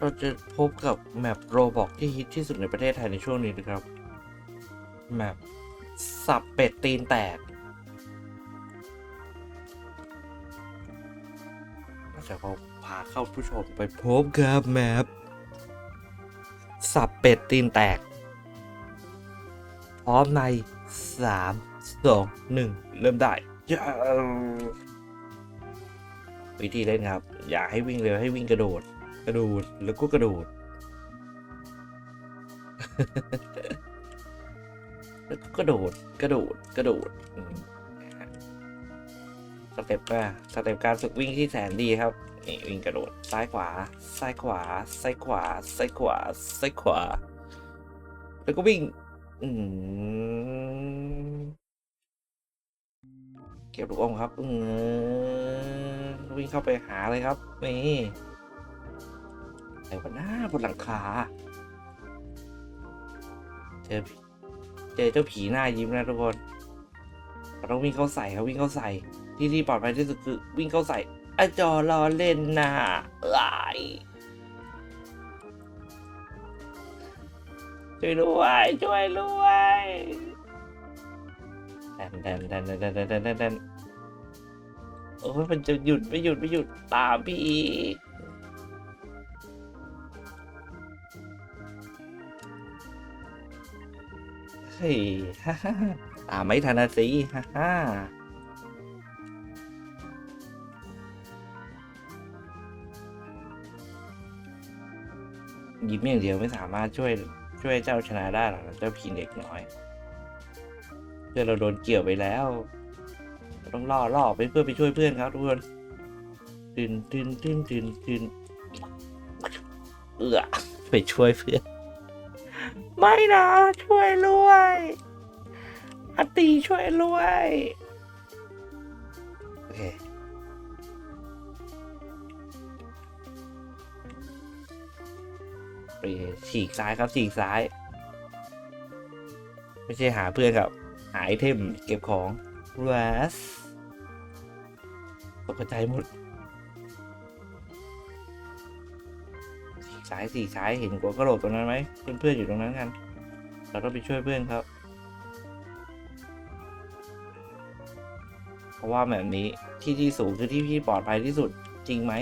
เราจะพบกับแมปโรบอกที่ฮิตที่สุดในประเทศไทยในช่วงนี้นะครับ แมปสับเป็ดตีนแตกเราจะพาเข้าผู้ชมไปพบกับแมปสับเป็ดตีนแตก พร้อมใน 3 2 1 เริ่มได้ยาววิธีเล่นครับ อย่าให้วิ่งเร็วให้วิ่งกระโดด กระโดดแล้วก็กระโดด แล้วก็กระโดดกระโดดกระโดดสเต็ปว่าสเต็ปการฝึกวิ่งที่แสนดีครับนี่วิ่งกระโดดซ้ายขวา ซ้ายขวา ซ้ายขวา ซ้ายขวา ซ้ายขวา แล้วก็วิ่ง อืเก็บลูกอมครับ อืวิ่งเข้าไปหาเลยครับ นี่ อะไรวะหน้าบนหลังคาเจอเจอเจ้าผีหน้ายิ้มนะทุกคนเราต้องวิ่งเข้าใส่ครับวิ่งเข้าใส่ ที่ที่ปลอดภัยที่สุดคือวิ่งเข้าใส่อจอรอเล่นนะเอ้ยช่วยด้วยช่วยด้วยแดนแดนแดนแดนแดันดันดนโอ้ยมันจะหยุดไม่หยุดไม่หยุดตามพี่อีก ยฮ่าฮ่าฮ่าตามไม่ทันนะสิฮ่าฮ่ายิ้มอย่างเดียวไม่สามารถช่วยช่วยเจ้าชนะได้หรอกเจ้าผีเด็กน้อยเพื่อนเราโดนเกี่ยวไปแล้วต้องล่อล่อไปเพื่อไปช่วยเพื่อนครับทุกคนตื่นตื่นตื่นตื่นตื่นเอื้อไปช่วยเพื่อน ไม่นะ ช่วยด้วยอตีช่วยด้วยโอเคไปฉีกซ้ายครับฉีกซ้าย ไม่ใช่หาเพื่อนครับ หาไอเทมเก็บของวสตกใจหมด ฉีกซ้ายฉีกซ้ายเห็นหัวกระโหลกตรงนั้นไหมเพื่อนๆอยู่ตรงนั้นกัน เราต้องไปช่วยเพื่อนครับ เพราะว่าแบบนี้ที่ที่สูงคือที่ที่ปลอดภัยที่สุดจริงไหม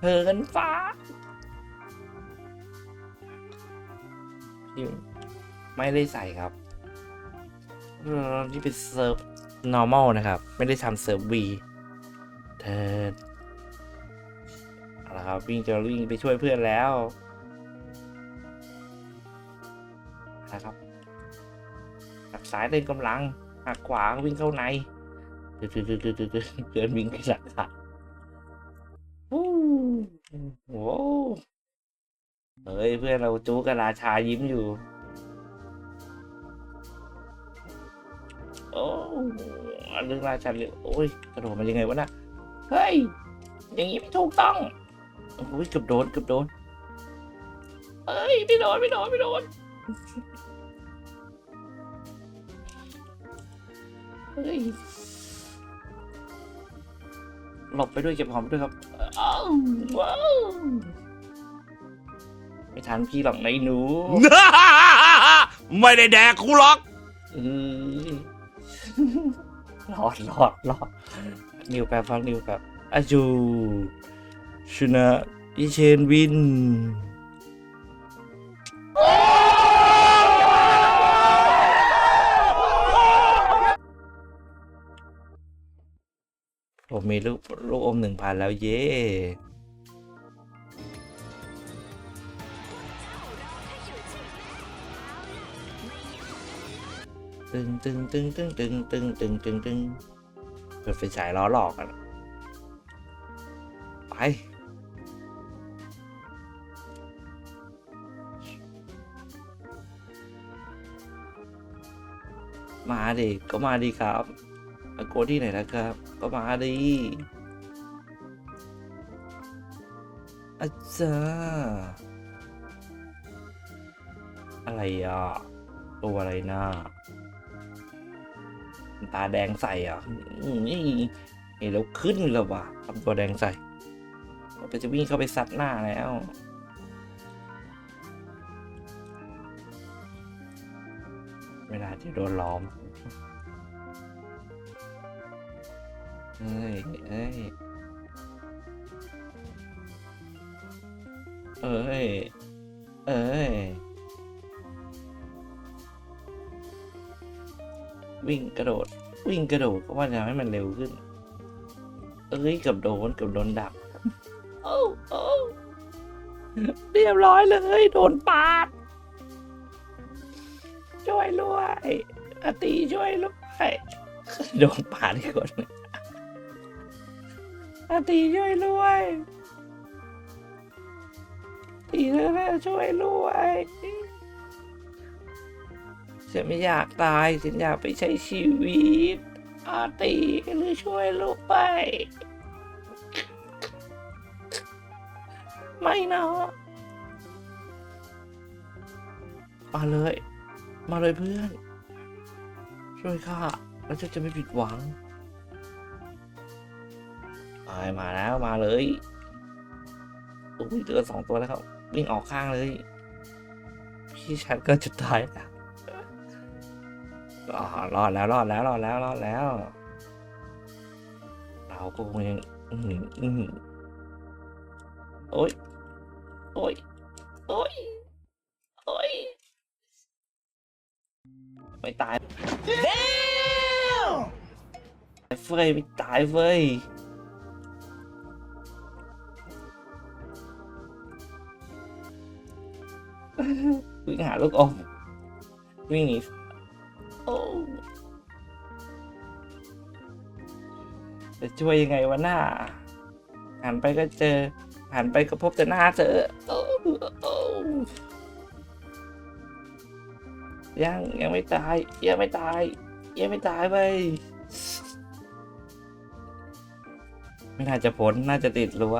เฮินฟ้าที่ไม่ได้ใส่ครับเออที่เป็นเซิร์ฟ normal นะครับ ไม่ได้ทำเซิร์ฟ V เธอเอาละครับวิ่งจะวิ่งไปช่วยเพื่อนแล้ว นะครับหักซ้ายเล่นกำลังหักขวาวิ่งเข้าในเดือดเดือดเดือดเดือดเดือดเดือดวิ่งขึ้นหลังคาวู้โว้เฮ้ยเพื่อนเราจู้กับราชายิ้มอยู่ โอ้เรื่องราชาเรื่องโอ้ยกระโดดมันยังไงวะน่ะเฮ้ย อย่างนี้ไม่ถูกต้องโอ้ยเกือบโดนเกือบโดนเอ้ยไม่โดนไม่โดนไม่โดน เฮ้ยหลบไปด้วยเก็บหอมไปด้วยครับอ้าวว้าวไม่ทันพี่หรอกในหนู ไม่ได้แดกกูหรอกเอ้ยรอดรอดรอดนิวแป๊บฟังนิวแป๊บอาจูชนะอีเชนวิน ผมมีลูกลูกอมหนึ่งพันแล้วเย้ตึงตึงตึงตึงตึงตึงตึงตึงตึงเปิดไฟฉายล้อหลอกกันไปมาดิก็มาดีครับ โกที่ไหนนะครับ ก็มาดิอาจารย์อะไรอะ ตัวอะไรนะตาแดงใส่อะนี่แล้วขึ้นแล้ววะทำตัวแดงใส่ก็จะวิ่งเข้าไปซัดหน้าแล้วเวลาที่โดนล้อม เอ้ยเอ้ยเอ้ยเอ้ยวิ่งกระโดด วิ่งกระโดดก็ว่าจะให้มันเร็วขึ้น เอ้ยกับโดนกับโดนดักโอ้โอ้เรียบร้อยเลย โดนปาด ช่วยด้วยอตีช่วยด้วยโดนปาดอีกคนนึง อาตีช่วยด้วยตีเธอช่วยด้วยฉันไม่อยากตายฉันอยากไปใช้ชีวิต อาตีหรือช่วยลูกไป ไม่นะมาเลย มาเลยเพื่อน ช่วยข้าแล้วฉันจะไม่ผิดหวัง มาแล้วมาเลยอุ้ยเจอสองตัวแล้วครับ วิ่งออกข้างเลย พี่ชัดก็จะตายแล้วอ๋อรอดแล้วรอดแล้วรอดแล้วรอดแล้ว เราก็คงยังอื้อหืออื้อหือโอ้ยโอ้ยโอ้ยโอ้ยไม่ตายเฟยไม่ตายเฟย วิ่งหาลูกอมวิ่งหนีโอ้จะช่วยยังไงวะหน้าหันไปก็เจอหันไปก็พบแต่หน้าเธอโอ้โอ้ยังยังไม่ตายยังไม่ตายยังไม่ตายไปไม่น่าจะพ้นน่าจะติดรั้ว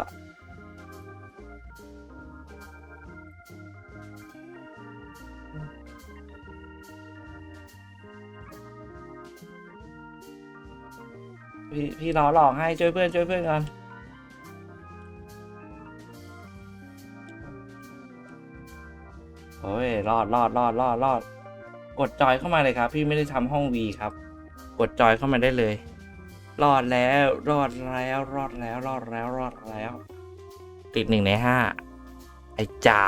พี่พี่รอหลอกให้ช่วยเพื่อนช่วยเพื่อนก่อนโอ้ยรอดรอดรอดรอดรอดกดจอยเข้ามาเลยครับ พี่ไม่ได้ทำห้องวีครับ กดจอยเข้ามาได้เลย รอดแล้วรอดแล้วรอดแล้วรอดแล้วรอดแล้ว ติดหนึ่งในห้าไอ้จ๋า